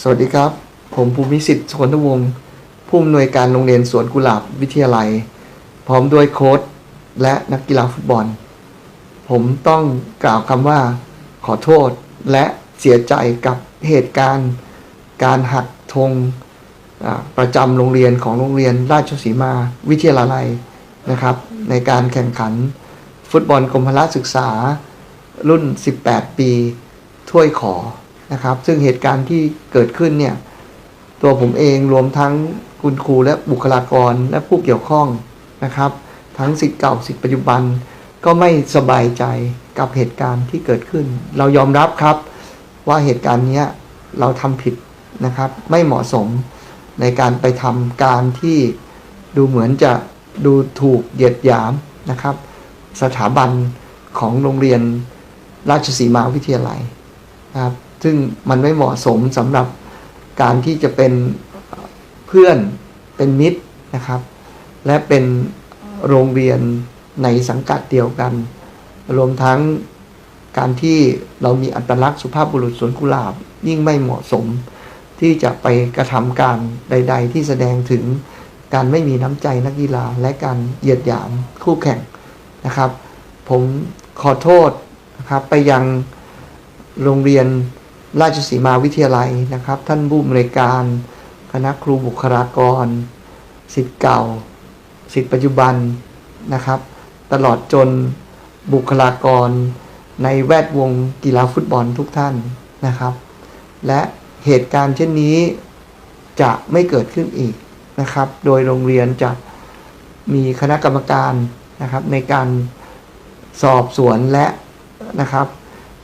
สวัสดีครับ ผมภูมิสิทธิ์สกลทวงศ์ผู้อำนวยการโรงเรียนสวนกุหลาบวิทยาลัย พร้อมด้วยโค้ชและนักกีฬาฟุตบอล ผมต้องกล่าวคำว่า ขอโทษและเสียใจกับเหตุการณ์ การหักธงประจำโรงเรียนของโรงเรียนราชสีมาวิทยาลัยนะครับ ในการแข่งขัน ฟุตบอลกรมพละศึกษารุ่น 18 ปี ถ้วยขอ นะครับ ซึ่งเหตุการณ์ที่เกิดขึ้นเนี่ย ตัวผมเองรวมทั้งคุณครูและบุคลากรและผู้เกี่ยวข้องนะครับ ทั้งสิทธิ์เก่าสิทธิ์ปัจจุบันก็ไม่สบายใจกับเหตุการณ์ที่เกิดขึ้น เรายอมรับครับว่าเหตุการณ์นี้เราทำผิดนะครับ ไม่เหมาะสมในการไปทำการที่ดูเหมือนจะดูถูกเหยียดหยามนะครับ สถาบันของโรงเรียนราชสีมาวิทยาลัยนะครับ ซึ่งมันไม่เหมาะสมสำหรับการที่จะเป็นเพื่อนเป็นมิตรนะครับ และเป็นโรงเรียนในสังกัดเดียวกัน รวมทั้งการที่เรามีอัตลักษณ์สุภาพบุรุษสวนกุหลาบ ยิ่งไม่เหมาะสม ที่จะไปกระทำการใด ๆ ที่แสดงถึงการไม่มีน้ำใจนักกีฬาและการเหยียดหยามคู่แข่งนะครับ ผมขอโทษนะครับไปยังโรงเรียน ราชสีมาวิทยาลัยนะครับ ท่านผู้อำนวยการ คณะครูบุคลากรสิทธิ์เก่าสิทธิ์ปัจจุบันนะครับ ตลอดจนบุคลากรในแวดวงกีฬาฟุตบอลทุกท่านนะครับ และเหตุการณ์เช่นนี้จะไม่เกิดขึ้นอีกนะครับ โดยโรงเรียนจะมีคณะกรรมการนะครับในการสอบสวนและนะครับ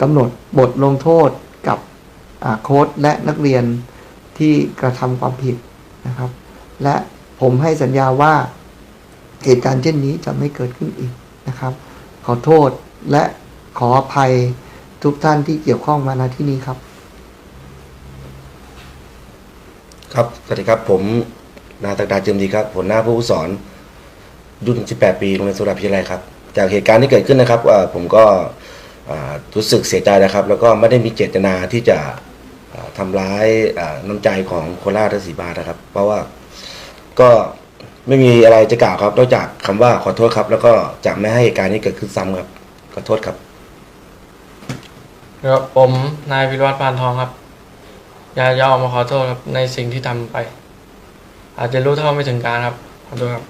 กำหนดบทลงโทษกับ โค้ชและนักเรียนที่กระทำความผิดนะครับ และผมให้สัญญาว่าเหตุการณ์เช่นนี้จะไม่เกิดขึ้นอีกนะครับ ขอโทษและขออภัยทุกท่านที่เกี่ยวข้องมาณที่นี้ครับ ครับสวัสดีครับผมนายตักดาเจิมดีครับผลหน้าผู้สอนรุ่น 18 ปีโรงเรียนสุราพิทยาลัยครับ จากเหตุการณ์ที่เกิดขึ้นนะครับผมก็รู้สึกเสียใจนะครับ แล้วก็ไม่ได้มีเจตนาที่จะ อ่าทำร้ายน้ำใจของโคราชและศรีบานะครับ เพราะว่าก็ไม่มีอะไรจะกล่าวครับนอกจากคำว่าขอโทษครับ แล้วก็จะไม่ให้เหตุการณ์นี้เกิดขึ้นซ้ำครับขอโทษครับครับผมนายวิรวัฒน์ปานทองครับ อยากจะออกมาขอโทษครับในสิ่งที่ทำไป อาจจะรู้เท่าไม่ถึงการครับขอโทษครับ